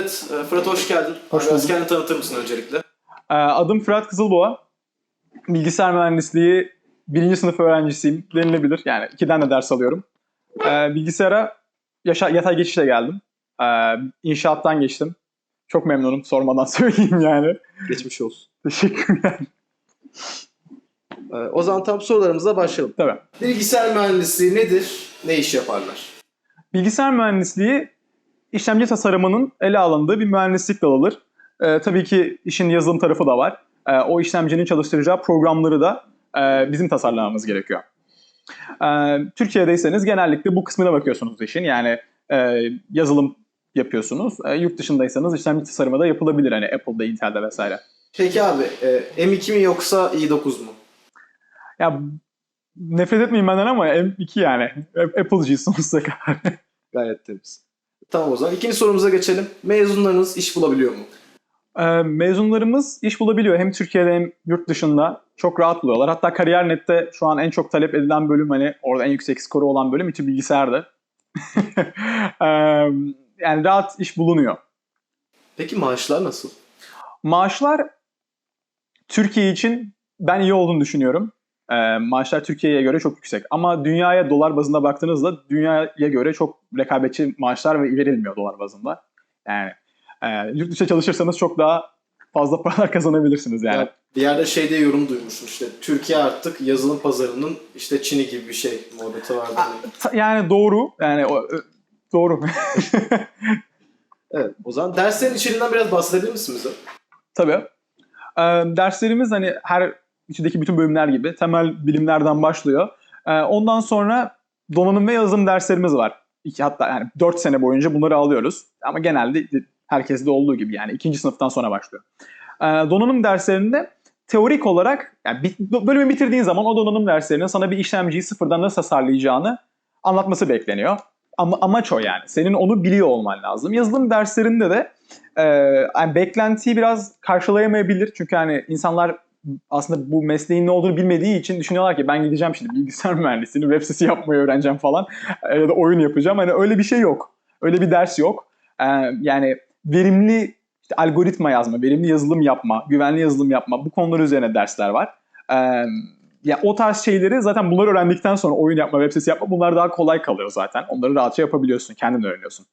Evet, e, Fırat hoş geldin. Hoş bulduk. kendini tanıtır mısın öncelikle? Ee, Adım Fırat Kızılboğa. Bilgisayar mühendisliği birinci sınıf öğrencisiyim denilebilir. Yani ikiden de ders alıyorum. Ee, bilgisayara yaşa, yatay geçişle geldim. Ee, inşaattan geçtim. Çok memnunum sormadan söyleyeyim yani. Geçmiş olsun. Teşekkürler. O zaman tam sorularımıza başlayalım. Tabii. Bilgisayar mühendisliği nedir? Ne iş yaparlar? Bilgisayar mühendisliği işlemci tasarımının ele alındığı bir mühendislik dalıdır. Ee, tabii ki işin yazılım tarafı da var. Ee, o işlemcinin çalıştıracağı programları da e, bizim tasarlamamız gerekiyor. Ee, Türkiye'deyseniz genellikle bu kısmına bakıyorsunuz işin. Yani e, yazılım yapıyorsunuz. E, yurt dışındaysanız işlemci tasarımı da yapılabilir. Hani Apple'da, Intel'de vesaire. Peki abi, e, M2 mi yoksa i9 mu? Ya nefret etmeyin benden ama M2 yani. Apple'cıyı sonsuza kadar. Gayet temiz. Tamam o zaman. İkinci sorumuza geçelim. Mezunlarınız iş bulabiliyor mu? Ee, mezunlarımız iş bulabiliyor. Hem Türkiye'de hem yurt dışında çok rahat buluyorlar. Hatta Kariyer.net'te şu an en çok talep edilen bölüm hani orada en yüksek skoru olan bölüm İTÜ Bilgisayar'dı. Ee, yani rahat iş bulunuyor. Peki maaşlar nasıl? Maaşlar Türkiye için ben iyi olduğunu düşünüyorum. Ee, maaşlar Türkiye'ye göre çok yüksek. Ama dünyaya dolar bazında baktığınızda dünyaya göre çok rekabetçi maaşlar verilmiyor dolar bazında. Yani e, yurt dışı çalışırsanız çok daha fazla paralar kazanabilirsiniz yani. Ya, bir yerde şeyde yorum duymuştum işte. Türkiye artık yazılım pazarının işte Çin'i gibi bir şey muhabbeti vardı. Yani doğru. Yani o, doğru. Evet. O zaman derslerin içeriğinden biraz bahsedebilir misin bize? Tabii. Ee, derslerimiz hani her içindeki bütün bölümler gibi temel bilimlerden başlıyor. Ee, ondan sonra donanım ve yazılım derslerimiz var. İki, hatta yani 4 sene boyunca bunları alıyoruz. Ama genelde herkeste olduğu gibi yani ikinci sınıftan sonra başlıyor. Ee, donanım derslerinde teorik olarak yani bölümü bitirdiğin zaman o donanım derslerinin sana bir işlemciyi sıfırdan nasıl tasarlayacağını anlatması bekleniyor. Ama amaç o yani. Senin onu biliyor olman lazım. Yazılım derslerinde de e, yani beklentiyi biraz karşılayamayabilir. Çünkü hani insanlar aslında bu mesleğin ne olduğunu bilmediği için düşünüyorlar ki ben gideceğim şimdi bilgisayar mühendisliğini, web sitesi yapmayı öğreneceğim falan e, ya da oyun yapacağım. Hani öyle bir şey yok. Öyle bir ders yok. E, yani verimli işte algoritma yazma, verimli yazılım yapma, güvenli yazılım yapma bu konular üzerine dersler var. E, ya o tarz şeyleri zaten bunları öğrendikten sonra oyun yapma, web sitesi yapma bunlar daha kolay kalıyor zaten. Onları rahatça yapabiliyorsun, kendin öğreniyorsun.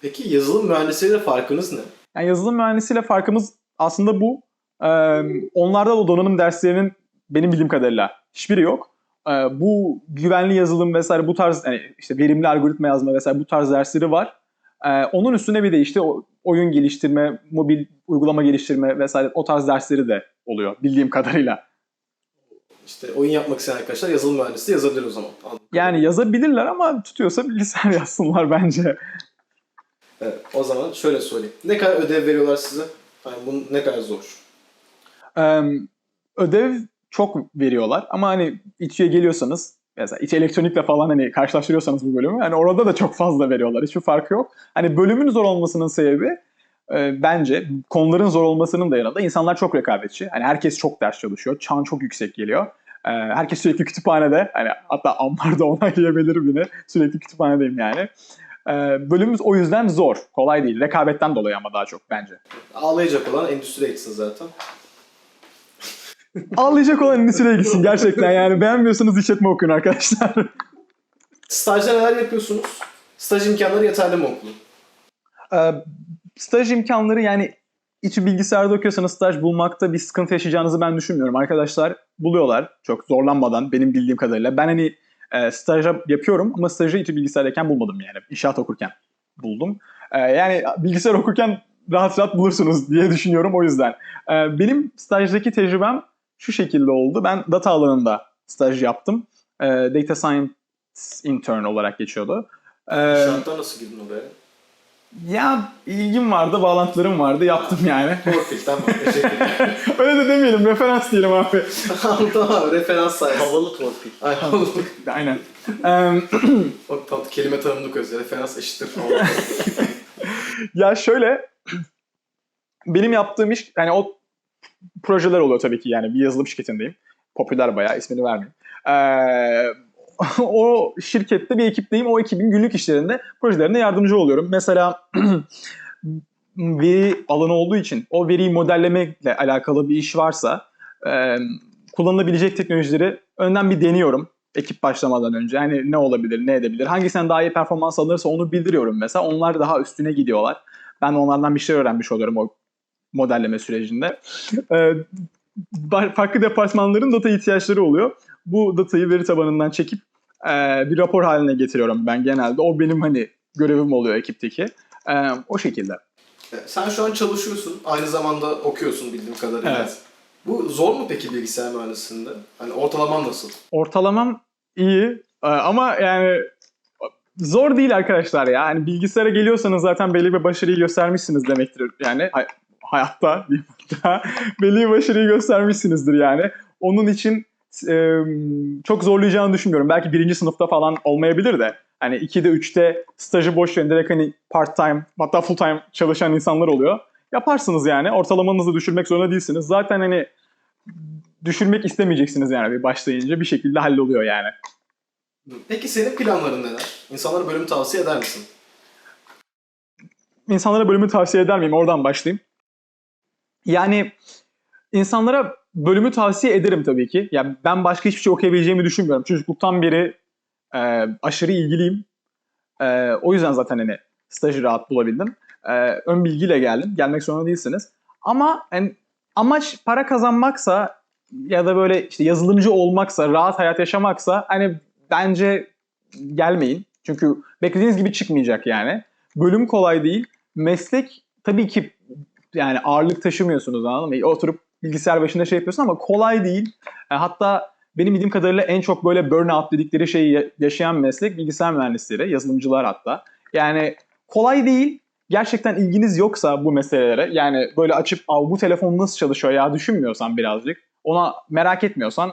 Peki yazılım mühendisliğiyle farkınız ne? Yani yazılım mühendisiyle farkımız aslında bu. Ee, onlarda da donanım derslerinin benim bildiğim kadarıyla hiçbiri yok. Ee, bu güvenli yazılım vesaire bu tarz yani işte verimli algoritma yazma vesaire bu tarz dersleri var. Ee, onun üstüne bir de işte oyun geliştirme, mobil uygulama geliştirme vesaire o tarz dersleri de oluyor bildiğim kadarıyla. İşte oyun yapmak isteyen arkadaşlar yazılım mühendisliği yazabilir o zaman. Anladım. Yani yazabilirler ama tutuyorsa bilgisayar yazsınlar bence. Evet, o zaman şöyle sorayım. Ne kadar ödev veriyorlar size? Yani bu ne kadar zor? Ödev çok veriyorlar ama hani İTÜ'ye geliyorsanız mesela İTÜ elektronikle falan hani karşılaştırıyorsanız bu bölümü hani orada da çok fazla veriyorlar. Hiçbir farkı yok. Hani bölümün zor olmasının sebebi e, bence konuların zor olmasının da yanında insanlar çok rekabetçi. Hani herkes çok ders çalışıyor. Çan çok yüksek geliyor. Ee, herkes sürekli kütüphanede. Hani hatta Ammar da onaylayabilir beni. Sürekli kütüphanedeyim yani. Ee, bölümümüz o yüzden zor. Kolay değil. Rekabetten dolayı ama daha çok bence. Ağlayacak olan endüstri eğitsin zaten. Ağlayacak olan endüstriye gitsin gerçekten yani. Beğenmiyorsanız işletme okuyun arkadaşlar. Stajda neler yapıyorsunuz? Staj imkanları yeterli mi okulun? Ee, staj imkanları yani İTÜ bilgisayarda okuyorsanız staj bulmakta bir sıkıntı yaşayacağınızı ben düşünmüyorum. Arkadaşlar buluyorlar çok zorlanmadan benim bildiğim kadarıyla. Ben hani e, staj yapıyorum ama stajı İTÜ bilgisayardayken bulmadım yani. İnşaat okurken buldum. Ee, yani bilgisayar okurken rahat rahat bulursunuz diye düşünüyorum o yüzden. Ee, benim stajdaki tecrübem şu şekilde oldu. Ben data alanında staj yaptım. Ee, data science intern olarak geçiyordu. Ee, İnşaattan nasıl girdin oraya? ya ilgim vardı, bağlantılarım vardı, yaptım yani. Torpil tamam teşekkürler. Öyle de demeyelim, referans diyelim abi. tamam tamam referans sayesinde. Havalı torpil. Ay havalı. Aynen. Eee, Bak tam kelime tanımlık özü. Referans eşittir havalı. ya şöyle, benim yaptığım iş, yani o projeler oluyor tabii ki yani bir yazılım şirketindeyim. Popüler bayağı, ismini vermeyeyim. Eee, o şirkette bir ekipteyim. O ekibin günlük işlerinde, projelerine yardımcı oluyorum. Mesela veri alanı olduğu için o veriyi modellemekle alakalı bir iş varsa e, kullanılabilecek teknolojileri önden bir deniyorum ekip başlamadan önce. Hani ne olabilir, ne edebilir, hangisinden daha iyi performans alınırsa onu bildiriyorum mesela. Onlar daha üstüne gidiyorlar. Ben onlardan bir şey öğrenmiş oluyorum o modelleme sürecinde. E, ba- farklı departmanların data ihtiyaçları oluyor. Bu datayı veri tabanından çekip e, bir rapor haline getiriyorum ben genelde. O benim hani görevim oluyor ekipteki. E, o şekilde. E, Sen şu an çalışıyorsun. Aynı zamanda okuyorsun bildiğim kadarıyla. Evet. Bu zor mu peki bilgisayar mühendisliğinde? Hani ortalaman nasıl? Ortalamam iyi ama yani zor değil arkadaşlar ya. Yani bilgisayara geliyorsanız zaten belli bir başarıyı göstermişsiniz demektir. Yani hayatta diyeyim hatta, belli başarıyı göstermişsinizdir yani. Onun için e, çok zorlayacağını düşünmüyorum. Belki birinci sınıfta falan olmayabilir de. Hani 2'de 3'te stajı boş verin direkt hani part time hatta full time çalışan insanlar oluyor. Yaparsınız yani. Ortalamanızı düşürmek zorunda değilsiniz. Zaten hani düşürmek istemeyeceksiniz yani bir başlayınca bir şekilde halloluyor yani. Peki senin planların neler? İnsanlara bölümü tavsiye eder misin? İnsanlara bölümü tavsiye eder miyim? Oradan başlayayım. Yani insanlara bölümü tavsiye ederim tabii ki. Yani ben başka hiçbir şey okuyabileceğimi düşünmüyorum. Çocukluktan beri e, aşırı ilgiliyim. E, o yüzden zaten hani stajı rahat bulabildim. E, ön bilgiyle geldim. Gelmek zorunda değilsiniz. Ama hani amaç para kazanmaksa ya da böyle işte yazılımcı olmaksa, rahat hayat yaşamaksa hani bence gelmeyin. Çünkü beklediğiniz gibi çıkmayacak yani. Bölüm kolay değil. Meslek tabii ki yani ağırlık taşımıyorsunuz anladın mı? Oturup bilgisayar başında şey yapıyorsun ama kolay değil. E, hatta benim bildiğim kadarıyla en çok böyle burnout dedikleri şeyi ya- yaşayan meslek bilgisayar mühendisleri, yazılımcılar hatta. Yani kolay değil. Gerçekten ilginiz yoksa bu meselelere yani böyle açıp bu telefon nasıl çalışıyor ya düşünmüyorsan birazcık ona merak etmiyorsan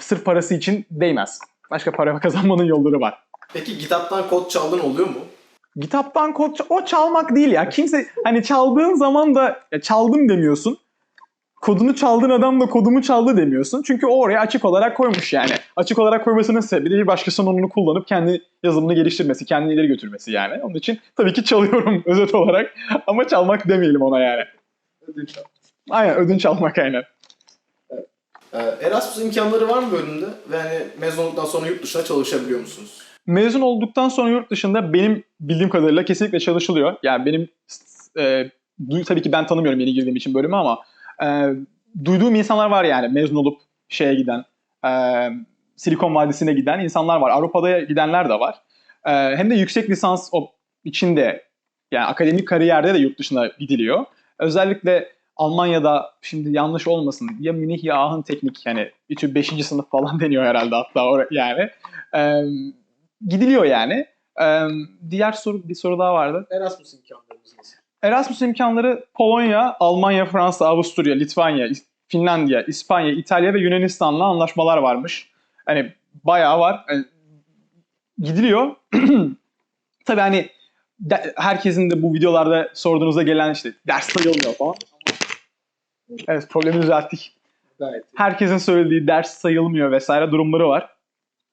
sırf parası için değmez. Başka para kazanmanın yolları var. Peki GitHub'dan kod çaldın oluyor mu? GitHub'dan kod o çalmak değil ya. Kimse hani çaldığın zaman da ya çaldım demiyorsun. Kodunu çaldığın adam da kodumu çaldı demiyorsun. Çünkü o oraya açık olarak koymuş yani. Açık olarak koymasının sebebi de bir başkasının onu kullanıp kendi yazılımını geliştirmesi, kendini ileri götürmesi yani. Onun için tabii ki çalıyorum özet olarak. Ama çalmak demeyelim ona yani. Aynen ödünç almak aynen. Ee, Erasmus imkanları var mı bölümde? Ve hani mezun olduktan sonra yurt dışına çalışabiliyor musunuz? Mezun olduktan sonra yurt dışında benim bildiğim kadarıyla kesinlikle çalışılıyor. Yani benim e, tabii ki ben tanımıyorum yeni girdiğim için bölümü ama e, duyduğum insanlar var yani mezun olup şeye giden, e, Silikon Vadisi'ne giden insanlar var. Avrupa'da gidenler de var. E, hem de yüksek lisans o içinde yani akademik kariyerde de yurt dışına gidiliyor. Özellikle Almanya'da şimdi yanlış olmasın ya Münih ya Aachen Teknik yani İTÜ 5. sınıf falan deniyor herhalde hatta or- yani. E, gidiliyor yani. E, diğer soru bir soru daha vardı. Erasmus imkanlarımız nasıl? Erasmus imkanları Polonya, Almanya, Fransa, Avusturya, Litvanya, Finlandiya, İspanya, İtalya ve Yunanistan'la anlaşmalar varmış. Hani bayağı var. Hani gidiliyor. Tabii hani de- herkesin de bu videolarda sorduğunuzda gelen işte ders sayılmıyor falan. Evet problemi düzelttik. Herkesin söylediği ders sayılmıyor vesaire durumları var.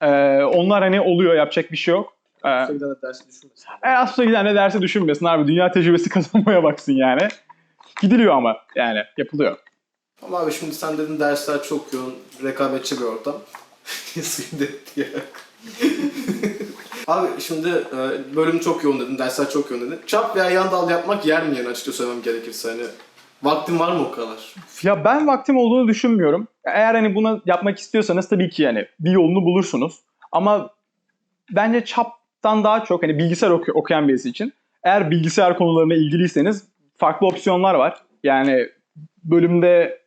Ee, onlar hani oluyor yapacak bir şey yok. Ee, Sayıda da dersi düşürmesin. Erasmus'a giden de derse düşünmesin abi. Dünya tecrübesi kazanmaya baksın yani. Gidiliyor ama yani yapılıyor. Ama abi şimdi sen dedin dersler çok yoğun, rekabetçi bir ortam. Ya. abi şimdi e, bölüm çok yoğun dedin, dersler çok yoğun dedin. Çap veya yan dal yapmak yer mi yani açıkça söylemem gerekirse hani. Vaktin var mı o kadar? Ya ben vaktim olduğunu düşünmüyorum. Eğer hani bunu yapmak istiyorsanız tabii ki yani bir yolunu bulursunuz. Ama bence çaptan daha çok hani bilgisayar oku- okuyan birisi için eğer bilgisayar konularına ilgiliyseniz farklı opsiyonlar var. Yani bölümde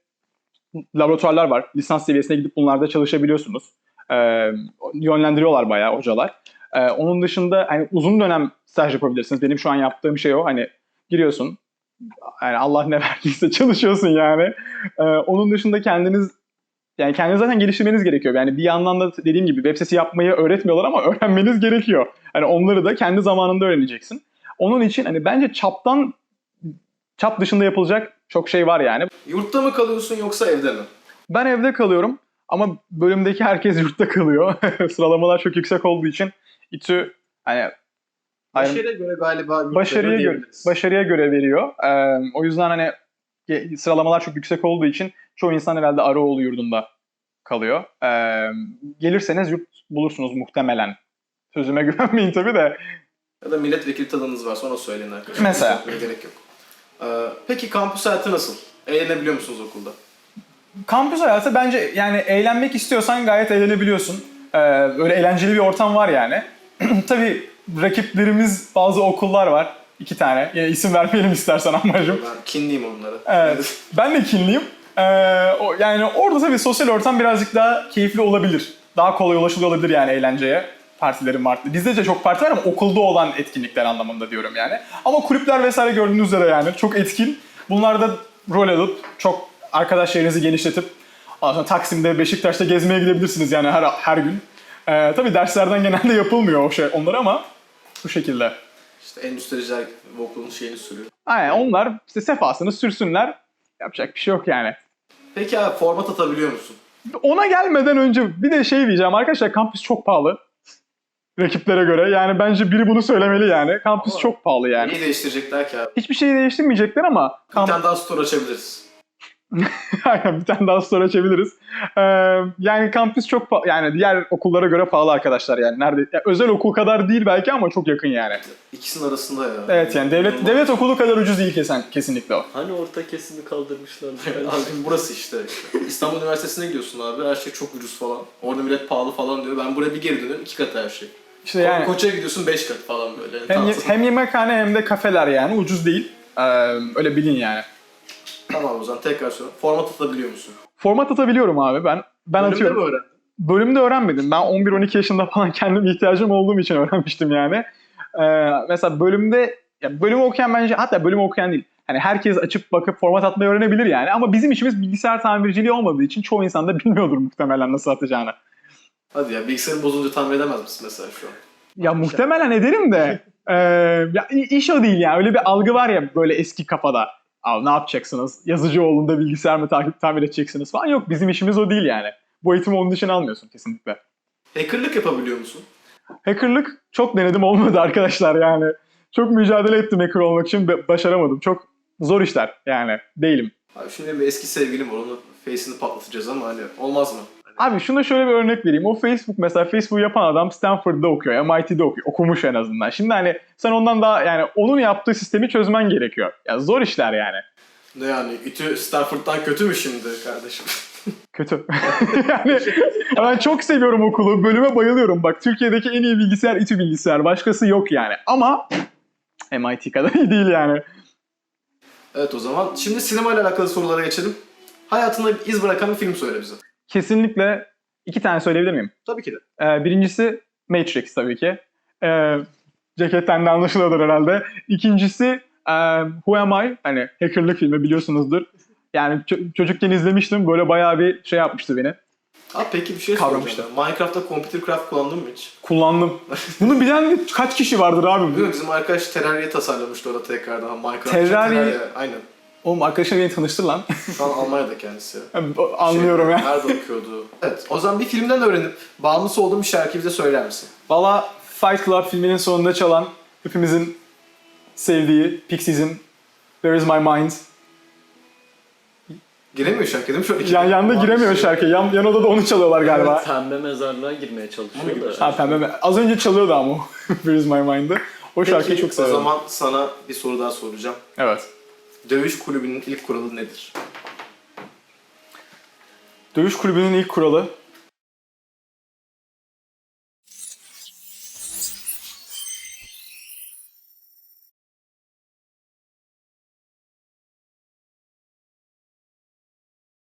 laboratuvarlar var. Lisans seviyesine gidip bunlarda çalışabiliyorsunuz. Ee, yönlendiriyorlar bayağı hocalar. Ee, onun dışında hani uzun dönem staj yapabilirsiniz. Benim şu an yaptığım şey o. Hani giriyorsun. Yani Allah ne verdiyse çalışıyorsun yani. Ee, onun dışında kendiniz yani kendinizi zaten geliştirmeniz gerekiyor. Yani bir yandan da dediğim gibi web sitesi yapmayı öğretmiyorlar ama öğrenmeniz gerekiyor. Hani onları da kendi zamanında öğreneceksin. Onun için hani bence çaptan çap dışında yapılacak çok şey var yani. Yurtta mı kalıyorsun yoksa evde mi? Ben evde kalıyorum ama bölümdeki herkes yurtta kalıyor. Sıralamalar çok yüksek olduğu için İTÜ hani Başarıya göre galiba başarıya göre başarıya göre veriyor. Ee, o yüzden hani sıralamalar çok yüksek olduğu için çoğu insan herhalde Araoğlu yurdunda kalıyor. Ee, gelirseniz yurt bulursunuz muhtemelen. Sözüme güvenmeyin tabii de. Ya da milletvekili tadınız varsa ona söyleyin arkadaşlar. Mesela. Gerek yok. Ee, peki kampüs hayatı nasıl? Eğlenebiliyor musunuz okulda? Kampüs hayatı bence yani eğlenmek istiyorsan gayet eğlenebiliyorsun. Ee, öyle eğlenceli bir ortam var yani. tabii rakiplerimiz bazı okullar var. iki tane. Ya, isim vermeyelim istersen amacım. Ben kinliyim onlara. Evet. Ben de kinliyim. Ee, o, yani orada tabii sosyal ortam birazcık daha keyifli olabilir. Daha kolay ulaşılıyor olabilir yani eğlenceye. Partilerin var. Bizde de çok parti var ama okulda olan etkinlikler anlamında diyorum yani. Ama kulüpler vesaire gördüğünüz üzere yani çok etkin. Bunlarda rol alıp çok arkadaş çevrenizi genişletip sonra Taksim'de, Beşiktaş'ta gezmeye gidebilirsiniz yani her her gün. Ee, tabii derslerden genelde yapılmıyor o şey onlar ama bu şekilde. İşte endüstriciler okulun şeyini sürüyor. Aynen onlar işte sefasını sürsünler. Yapacak bir şey yok yani. Peki abi format atabiliyor musun? Ona gelmeden önce bir de şey diyeceğim arkadaşlar kampüs çok pahalı. Rakiplere göre. Yani bence biri bunu söylemeli yani. Kampüs Ama- çok pahalı yani. İyi değiştirecekler ki abi. Hiçbir şeyi değiştirmeyecekler ama Bir kamp... tane daha store açabiliriz. Aynen, bir tane daha sonra açabiliriz. Ee, yani kampüs çok yani diğer okullara göre pahalı arkadaşlar yani. Nerede ya özel okul kadar değil belki ama çok yakın yani. İkisinin arasında ya. Evet yani devlet devlet okulu kadar ucuz değil kesen, kesinlikle o. Hani orta kesimi kaldırmışlardı. Abi burası işte. İstanbul Üniversitesi'ne gidiyorsun abi. Her şey çok ucuz falan. Orada millet pahalı falan diyor. Ben buraya bir geri dönüyorum. iki katı her şey. İşte yani Koç'a gidiyorsun beş kat falan böyle. Yani hem, hem yemekhane hem de kafeler yani ucuz değil. Ee, öyle bilin yani. Tamam o zaman tekrar söyle. Format atabiliyor musun? Format atabiliyorum abi ben. Ben Bölümde atıyorum. mi öğrendin? bölümde öğrenmedim. Ben 11-12 yaşında falan kendim ihtiyacım olduğum için öğrenmiştim yani. Ee, mesela bölümde, ya bölümü okuyan bence, hatta bölümü okuyan değil. Hani herkes açıp bakıp format atmayı öğrenebilir yani. Ama bizim işimiz bilgisayar tamirciliği olmadığı için çoğu insan da bilmiyordur muhtemelen nasıl atacağını. Hadi ya bilgisayarın bozulunca tamir edemez misin mesela şu an? Ya muhtemelen ederim de. ee, ya iş o değil yani. Öyle bir algı var ya böyle eski kafada. Abi ne yapacaksınız? Yazıcı oğlunda bilgisayar mı takip tamir edeceksiniz falan. Yok bizim işimiz o değil yani. Bu eğitimi onun için almıyorsun kesinlikle. Hackerlık yapabiliyor musun? Hackerlık çok denedim olmadı arkadaşlar yani. Çok mücadele ettim hacker olmak için başaramadım. Çok zor işler yani değilim. Abi şimdi bir eski sevgilim var. Onun face'ini patlatacağız ama hani olmaz mı? Abi şuna şöyle bir örnek vereyim. O Facebook mesela Facebook yapan adam Stanford'da okuyor, MIT'de okuyor. Okumuş en azından. Şimdi hani sen ondan daha yani onun yaptığı sistemi çözmen gerekiyor. Ya zor işler yani. ne yani? Ütü Stanford'dan kötü mü şimdi kardeşim? Kötü. yani ben çok seviyorum okulu. Bölüme bayılıyorum. Bak Türkiye'deki en iyi bilgisayar İTÜ bilgisayar. Başkası yok yani. Ama MIT kadar iyi değil yani. evet o zaman şimdi sinema ile alakalı sorulara geçelim. Hayatında iz bırakan bir film söyle bize. Kesinlikle iki tane söyleyebilir miyim? Tabii ki de. Ee, birincisi Matrix tabii ki. Ee, ceketten de anlaşılıyordur herhalde. İkincisi e, Who Am I? Hani hackerlık filmi biliyorsunuzdur. Yani ço- çocukken izlemiştim. Böyle bayağı bir şey yapmıştı beni. Abi peki bir şey Kavramıştım. soracağım. Minecraft'ta Computer Craft kullandın mı hiç? Kullandım. Bunu bilen kaç kişi vardır abi? Bilmiyorum bizim arkadaş Terraria'yı tasarlamıştı orada tekrardan. Minecraft için Terraria- Aynen. Oğlum arkadaşlar beni tanıştır lan. Şu an Almanya'da kendisi. Anlıyorum Şey, ya. Nerede okuyordu? Evet. O zaman bir filmden öğrenip bağımlısı olduğun bir şarkıyı bize söyler misin? Valla Fight Club filminin sonunda çalan hepimizin sevdiği Pixies'in Where Is My Mind. Giremiyor şarkı değil mi? İki Yan, yanda giremiyor şey. şarkı. Yan, yan odada onu çalıyorlar galiba. Pembe mezarlığa girmeye çalışıyor da. Ha pembe mi? Az önce çalıyordu ama o Where Is My Mind'ı. O şarkıyı Peki, çok O seviyorum. zaman sana bir soru daha soracağım. Evet. Dövüş kulübünün ilk kuralı nedir? Dövüş kulübünün ilk kuralı